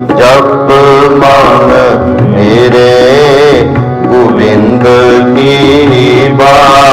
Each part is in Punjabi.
ਜਪ ਮਨ ਮੇਰੇ ਗੋਬਿੰਦ ਕੀ ਬਾਣੀ।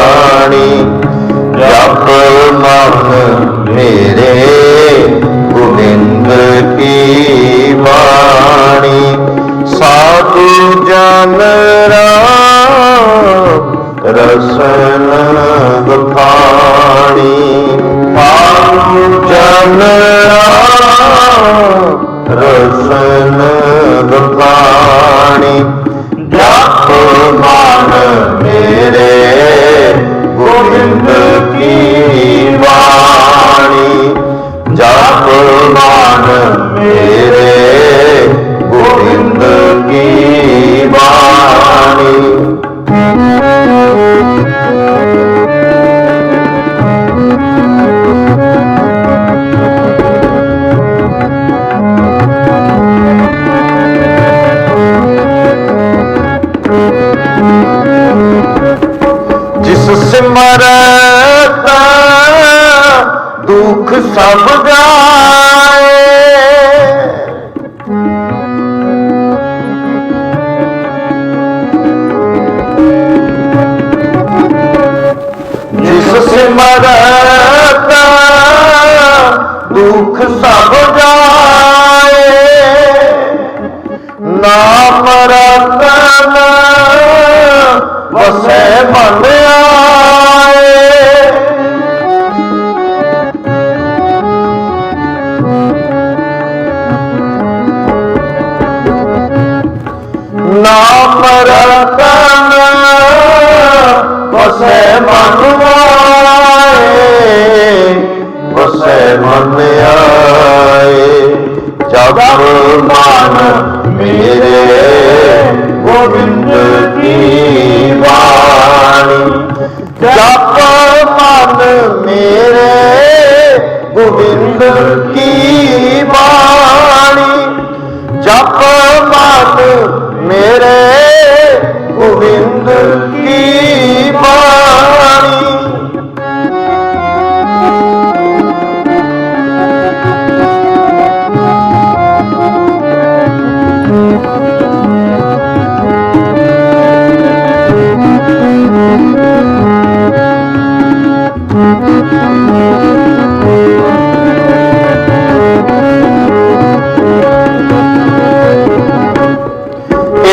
ਸਿਮਰਤ ਦੁਖ ਸਭ ਜਾਏ। ਜਿਸ ਸਿਮਰਤ ਵਸੈ ਮਨ ਆਏ ਵਸੈ ਮਨ ਆਏ। ਜਪ ਮਨ ਮੇਰੇ ਗੋਬਿੰਦ ਕੀ ਬਾਣੀ ਜਪ ਮਨ ਮੇਰੇ ਗੋਬਿੰਦ ਕੀ ਬਾਣੀ ਜਪ ਮਨ ਮੇਰੇ ਗੋਬਿੰਦ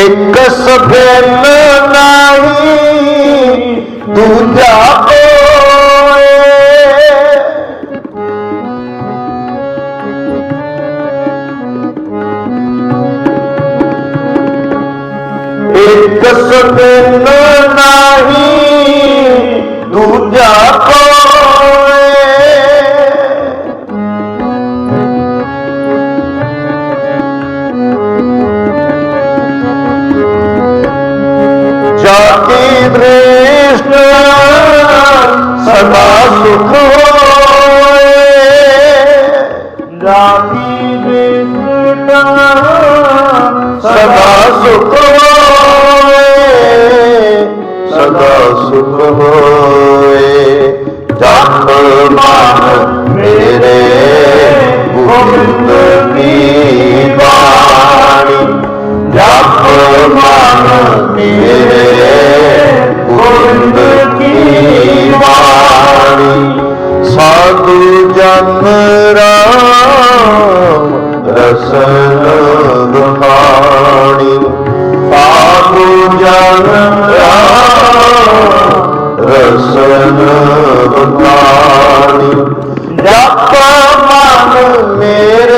ਇੱਕ ਸਭੇਲ ਨਹੀਂ ਦੂਜਾ ਇੱਕ ਸਭੇਲ ਨਹੀਂ ਦੂਜਾ ਕੋਏ। ਜਾਤੀ ਦ੍ਰਿਸ਼ਟ ਸਦਾ ਸੁਖ ਹੋਏ ਸਦਾ ਸੁਖ ਹੋਏ। ਜਪ ਮਨ ਮੇਰੇ ਗੋਬਿੰਦ ਰਸਨ ਬਖਾਣੀ ਸਾਧੂ ਜਨ ਰਸਨ ਬਖਾਣੀ ਜਪ ਮਨ ਮੇਰੇ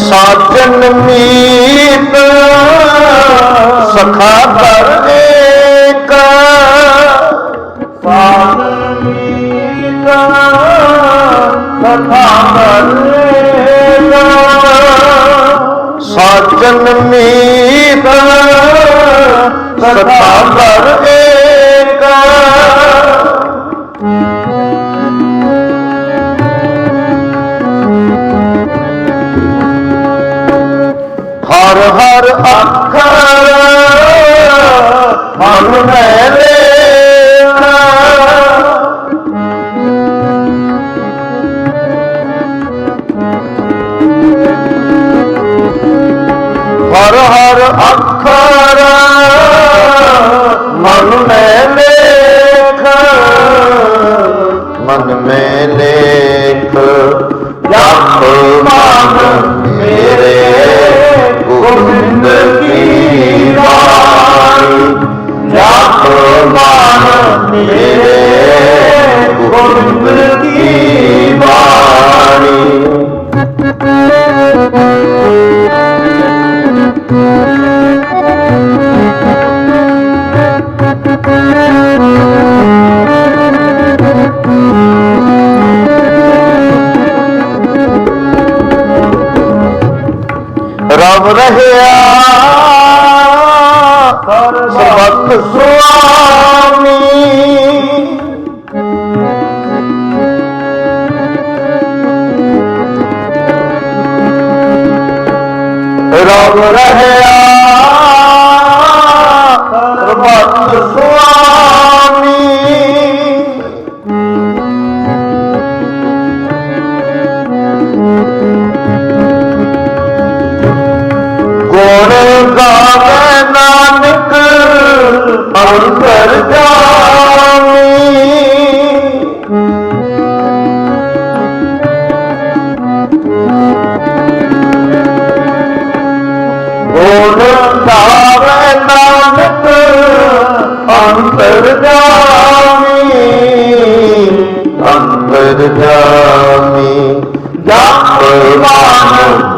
ਸਾਜਨ ਮੀਤ ਸਖਾ ਕਰ ਏਕ ਸਾਜਨ ਮੀਤ ਸਖਾ ਕਰ ਸਾਜਨ ਮੀਤ ਕਥਾ ਮਨ ਮੈਂ ਲੇਖ ਜਪ ਮਨ ਮੇਰੇ ਰਬ ਰਹਿਆ। ਸਰਬਤ ਸੁਆਮੀ। ਰਬ ਰਹਿਆ। ਸਰਬਤ ਸੁਆਮੀ। ਗਾਵੇ ਨਾਨਕ ਅੰਤਰ ਜਾਮੀ ਅੰਤਰ ਜਾਮੀ ਜਪ ਮਨ